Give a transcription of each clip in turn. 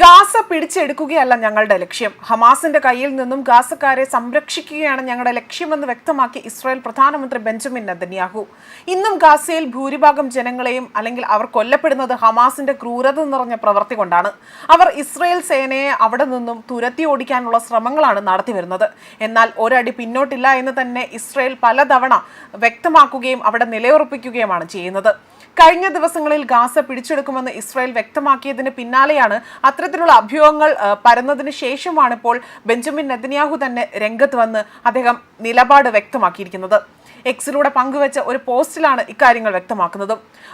Gaza പിടിച്ചെടുക്കുകയല്ല ഞങ്ങളുടെ ലക്ഷ്യം. ഹമാസിന്റെ കയ്യിൽ നിന്നും ഗാസക്കാരെ സംരക്ഷിക്കുകയാണ് ഞങ്ങളുടെ ലക്ഷ്യമെന്ന് വ്യക്തമാക്കി ഇസ്രായേൽ പ്രധാനമന്ത്രി ബെഞ്ചമിൻ നദന്യാഹു ഇന്നും ഗാസയിൽ ഭൂരിഭാഗം ജനങ്ങളെയും അല്ലെങ്കിൽ അവർ കൊല്ലപ്പെടുന്നത് ഹമാസിന്റെ ക്രൂരത നിറഞ്ഞ പ്രവൃത്തി കൊണ്ടാണ്. അവർ ഇസ്രായേൽ സേനയെ അവിടെ നിന്നും തുരത്തി ഓടിക്കാനുള്ള ശ്രമങ്ങളാണ് നടത്തിവരുന്നത് എന്നാൽ ഒരടി പിന്നോട്ടില്ല എന്ന് തന്നെ ഇസ്രായേൽ പലതവണ വ്യക്തമാക്കുകയും അവിടെ നിലയുറപ്പിക്കുകയുമാണ് ചെയ്യുന്നത്. കഴിഞ്ഞ ദിവസങ്ങളിൽ ഗാസ പിടിച്ചെടുക്കുമെന്ന് ഇസ്രായേൽ വ്യക്തമാക്കിയതിന് പിന്നാലെയാണ് അത്തരത്തിലുള്ള അഭ്യൂഹങ്ങൾ പരന്നതിന് ശേഷമാണ് ഇപ്പോൾ ബെഞ്ചമിൻ നെതന്യാഹു തന്നെ രംഗത്ത് വന്ന് അദ്ദേഹം നിലപാട് വ്യക്തമാക്കിയിരിക്കുന്നത്. എക്സിലൂടെ പങ്കുവച്ച ഒരു പോസ്റ്റിലാണ് ഇക്കാര്യങ്ങൾ വ്യക്തമാക്കുന്നത്.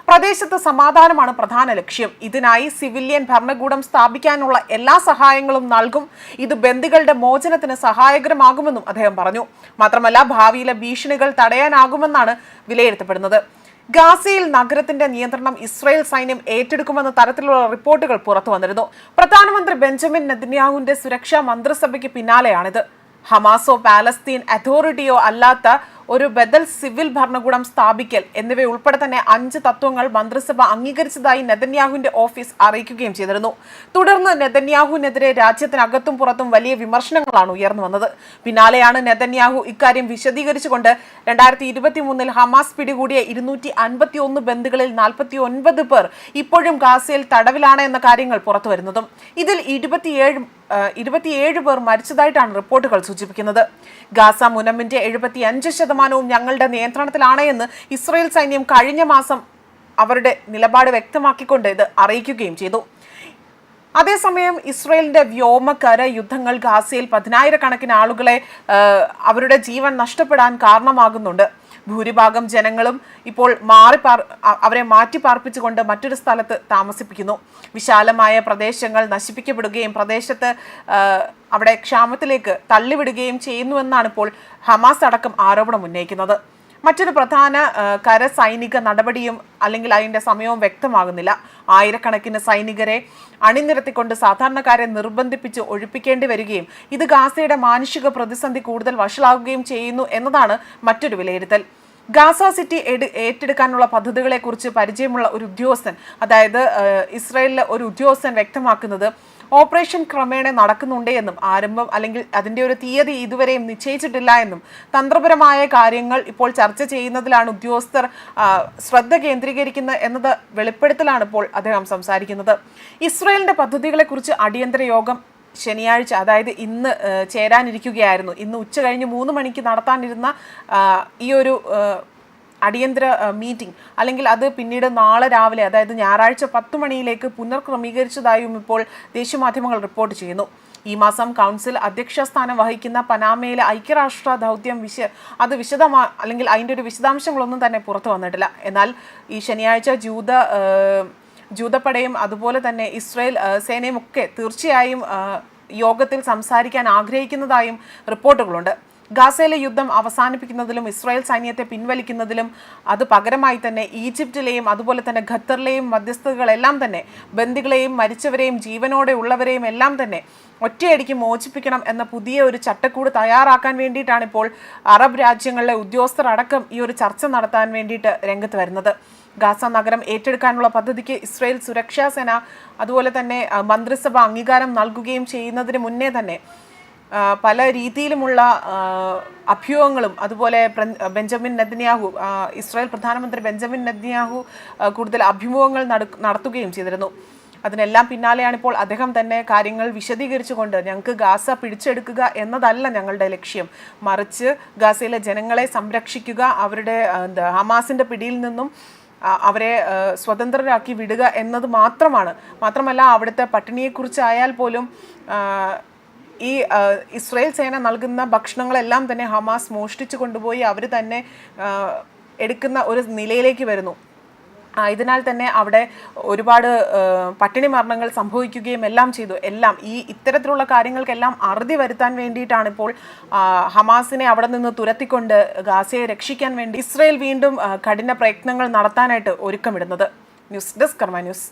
പ്രദേശത്ത് സമാധാനമാണ് പ്രധാന ലക്ഷ്യം. ഇതിനായി സിവിലിയൻ ഭരണകൂടം സ്ഥാപിക്കാനുള്ള എല്ലാ സഹായങ്ങളും നൽകും. ഇത് ബന്ദികളുടെ മോചനത്തിന് സഹായകരമാകുമെന്നും അദ്ദേഹം പറഞ്ഞു. മാത്രമല്ല ഭാവിയിലെ ഭീഷണികൾ തടയാനാകുമെന്നാണ് വിലയിരുത്തപ്പെടുന്നത്. ഗാസയിൽ നഗരത്തിന്റെ നിയന്ത്രണം ഇസ്രായേൽ സൈന്യം ഏറ്റെടുക്കുമെന്ന തരത്തിലുള്ള റിപ്പോർട്ടുകൾ പുറത്തു വന്നിരുന്നു. പ്രധാനമന്ത്രി ബെഞ്ചമിൻ നെതന്യാഹുവിന്റെ സുരക്ഷാ മന്ത്രിസഭയ്ക്ക് പിന്നാലെയാണിത്. ഹമാസോ പാലസ്തീൻ അതോറിറ്റിയോ അല്ലാത്ത ഒരു ബദൽ സിവിൽ ഭരണകൂടം സ്ഥാപിക്കൽ എന്നിവയുൾപ്പെടെ തന്നെ അഞ്ച് തത്വങ്ങൾ മന്ത്രിസഭ അംഗീകരിച്ചതായി നെതന്യാഹുവിന്റെ ഓഫീസ് അറിയിക്കുകയും ചെയ്തിരുന്നു. തുടർന്ന് നെതന്യാഹുവിനെതിരെ രാജ്യത്തിനകത്തും പുറത്തും വലിയ വിമർശനങ്ങളാണ് ഉയർന്നു വന്നത്. പിന്നാലെയാണ് നെതന്യാഹു ഇക്കാര്യം വിശദീകരിച്ചുകൊണ്ട് രണ്ടായിരത്തി ഇരുപത്തി മൂന്നിൽ ഹമാസ് പിടികൂടിയ ഇരുന്നൂറ്റി അൻപത്തി ഒന്ന് ബന്ധുക്കളിൽ നാൽപ്പത്തി ഒൻപത് പേർ ഇപ്പോഴും ഗാസയിൽ തടവിലാണ് എന്ന കാര്യങ്ങൾ പുറത്തുവരുന്നതും. ഇതിൽ ഇരുപത്തിയേഴ് ഇരുപത്തിയേഴ് പേർ മരിച്ചതായിട്ടാണ് റിപ്പോർട്ടുകൾ സൂചിപ്പിക്കുന്നത്. ഗാസ മുനമ്പിന്റെ എഴുപത്തി അഞ്ച് ശതമാനവും ഞങ്ങളുടെ നിയന്ത്രണത്തിലാണ് എന്ന് ഇസ്രയേൽ സൈന്യം കഴിഞ്ഞ മാസം അവരുടെ നിലപാട് വ്യക്തമാക്കിക്കൊണ്ട് ഇത് അറിയിക്കുകയും ചെയ്തു. അതേസമയം ഇസ്രയേലിന്റെ വ്യോമകര യുദ്ധങ്ങൾ ഗാസയിൽ പതിനായിരക്കണക്കിന് ആളുകളെ അവരുടെ ജീവൻ നഷ്ടപ്പെടാൻ കാരണമാകുന്നുണ്ട്. ഭൂരിഭാഗം ജനങ്ങളും ഇപ്പോൾ മാറി അവരെ മാറ്റി പാർപ്പിച്ചുകൊണ്ട് മറ്റൊരു സ്ഥലത്ത് താമസിപ്പിക്കുന്നു. വിശാലമായ പ്രദേശങ്ങൾ നശിപ്പിക്കപ്പെടുകയും പ്രദേശത്ത് അവിടെ ക്ഷാമത്തിലേക്ക് തള്ളിവിടുകയും ചെയ്യുന്നുവെന്നാണ് ഇപ്പോൾ ഹമാസ് അടക്കം ആരോപണം ഉന്നയിക്കുന്നത്. മറ്റൊരു പ്രധാന കരസൈനിക നടപടിയും അല്ലെങ്കിൽ അതിന്റെ സമയവും വ്യക്തമാകുന്നില്ല. ആയിരക്കണക്കിന് സൈനികരെ അണിനിരത്തിക്കൊണ്ട് സാധാരണക്കാരെ നിർബന്ധിപ്പിച്ച് ഒഴിപ്പിക്കേണ്ടി വരികയും ഇത് ഗാസയുടെ മാനുഷിക പ്രതിസന്ധി കൂടുതൽ വഷളാകുകയും ചെയ്യുന്നു എന്നതാണ് മറ്റൊരു വിലയിരുത്തൽ. ഗാസ സിറ്റി ഏറ്റെടുക്കാനുള്ള പദ്ധതികളെക്കുറിച്ച് പരിചയമുള്ള ഒരു ഉദ്യോഗസ്ഥൻ അതായത് ഇസ്രയേലിലെ ഇസ്രായേലിലെ ഒരു ഉദ്യോഗസ്ഥൻ വ്യക്തമാക്കുന്നത് ഓപ്പറേഷൻ ക്രമേണ നടക്കുന്നുണ്ട് എന്നും ആരംഭം അല്ലെങ്കിൽ അതിന്റെ ഒരു തീയതി ഇതുവരെയും നിശ്ചയിച്ചിട്ടില്ല എന്നും തന്ത്രപരമായ കാര്യങ്ങൾ ഇപ്പോൾ ചർച്ച ചെയ്യുന്നതിലാണ് ഉദ്യോഗസ്ഥർ ശ്രദ്ധ കേന്ദ്രീകരിക്കുന്നത് എന്നത് വെളിപ്പെടുത്തലാണ് ഇപ്പോൾ അദ്ദേഹം സംസാരിക്കുന്നത്. ഇസ്രയേലിന്റെ പദ്ധതികളെക്കുറിച്ച് അടിയന്തര യോഗം ശനിയാഴ്ച അതായത് ഇന്ന് ചേരാനിരിക്കുകയായിരുന്നു. ഇന്ന് ഉച്ച കഴിഞ്ഞ് മൂന്ന് മണിക്ക് നടത്താനിരുന്ന ഈ ഒരു അടിയന്തര മീറ്റിംഗ് അല്ലെങ്കിൽ അത് പിന്നീട് നാളെ രാവിലെ അതായത് ഞായറാഴ്ച പത്ത് മണിയിലേക്ക് പുനർക്രമീകരിച്ചതായും ഇപ്പോൾ ദേശീയ മാധ്യമങ്ങൾ റിപ്പോർട്ട് ചെയ്യുന്നു. ഈ മാസം കൗൺസിൽ അധ്യക്ഷ സ്ഥാനം വഹിക്കുന്ന പനാമയിലെ ഐക്യരാഷ്ട്ര ദൗത്യം വിശ അത് വിശദമാ അല്ലെങ്കിൽ അതിന്റെ ഒരു വിശദാംശങ്ങളൊന്നും തന്നെ പുറത്തു വന്നിട്ടില്ല. എന്നാൽ ഈ ശനിയാഴ്ച ജൂത ജൂതപ്പടയും അതുപോലെ തന്നെ ഇസ്രായേൽ സേനയും ഒക്കെ തീർച്ചയായും യോഗത്തിൽ സംസാരിക്കാൻ ആഗ്രഹിക്കുന്നതായും റിപ്പോർട്ടുകളുണ്ട്. ഗാസയിലെ യുദ്ധം അവസാനിപ്പിക്കുന്നതിലും ഇസ്രായേൽ സൈന്യത്തെ പിൻവലിക്കുന്നതിലും അത് പകരമായി തന്നെ ഈജിപ്തിലെയും അതുപോലെ തന്നെ ഖത്തറിലെയും മധ്യസ്ഥതകളെല്ലാം തന്നെ ബന്ദികളെയും മരിച്ചവരെയും ജീവനോടെ ഉള്ളവരെയും എല്ലാം തന്നെ ഒറ്റയടിക്ക് മോചിപ്പിക്കണം എന്ന പുതിയ ഒരു ചട്ടക്കൂട് തയ്യാറാക്കാൻ വേണ്ടിയിട്ടാണ് ഇപ്പോൾ അറബ് രാജ്യങ്ങളിലെ ഉദ്യോഗസ്ഥർ അടക്കം ഈ ഒരു ചർച്ച നടത്താൻ വേണ്ടിയിട്ട് രംഗത്ത് വരുന്നത്. ഗാസ നഗരം ഏറ്റെടുക്കാനുള്ള പദ്ധതിക്ക് ഇസ്രായേൽ സുരക്ഷാ സേന അതുപോലെ തന്നെ മന്ത്രിസഭ അംഗീകാരം നൽകുകയും ചെയ്യുന്നതിന് മുന്നേ തന്നെ പല രീതിയിലുമുള്ള അഭ്യൂഹങ്ങളും അതുപോലെ ബെഞ്ചമിൻ നെതന്യാഹു ഇസ്രായേൽ പ്രധാനമന്ത്രി ബെഞ്ചമിൻ നെതന്യാഹു കൂടുതൽ അഭിമുഖങ്ങൾ നടത്തുകയും ചെയ്തിരുന്നു. അതിനെല്ലാം പിന്നാലെയാണ് ഇപ്പോൾ അദ്ദേഹം തന്നെ കാര്യങ്ങൾ വിശദീകരിച്ചുകൊണ്ട് ഞങ്ങൾക്ക് ഗാസ പിടിച്ചെടുക്കുക എന്നതല്ല ഞങ്ങളുടെ ലക്ഷ്യം. മറിച്ച് ഗാസയിലെ ജനങ്ങളെ സംരക്ഷിക്കുക അവരുടെ എന്താ ഹമാസിന്റെ പിടിയിൽ നിന്നും അവരെ സ്വതന്ത്രരാക്കി വിടുക എന്നത് മാത്രമാണ്. മാത്രമല്ല അവിടുത്തെ പട്ടിണിയെക്കുറിച്ചായാൽ പോലും ഈ ഇസ്രയേൽ സേന നൽകുന്ന ഭക്ഷണങ്ങളെല്ലാം തന്നെ ഹമാസ് മോഷ്ടിച്ചു കൊണ്ടുപോയി അവർ തന്നെ എടുക്കുന്ന ഒരു നിലയിലേക്ക് വരുന്നു. ആ, ഇതിനാൽ തന്നെ അവിടെ ഒരുപാട് പട്ടിണി മരണങ്ങൾ സംഭവിക്കുകയും എല്ലാം ചെയ്തു. എല്ലാം ഈ ഇത്തരത്തിലുള്ള കാര്യങ്ങൾക്കെല്ലാം അറുതി വരുത്താൻ വേണ്ടിയിട്ടാണ് ഇപ്പോൾ ഹമാസിനെ അവിടെ നിന്ന് തുരത്തിക്കൊണ്ട് ഗാസയെ രക്ഷിക്കാൻ വേണ്ടി ഇസ്രയേൽ വീണ്ടും കഠിന പ്രയത്നങ്ങൾ നടത്താനായിട്ട് ഒരുക്കമിടുന്നത്. News desk Karma news.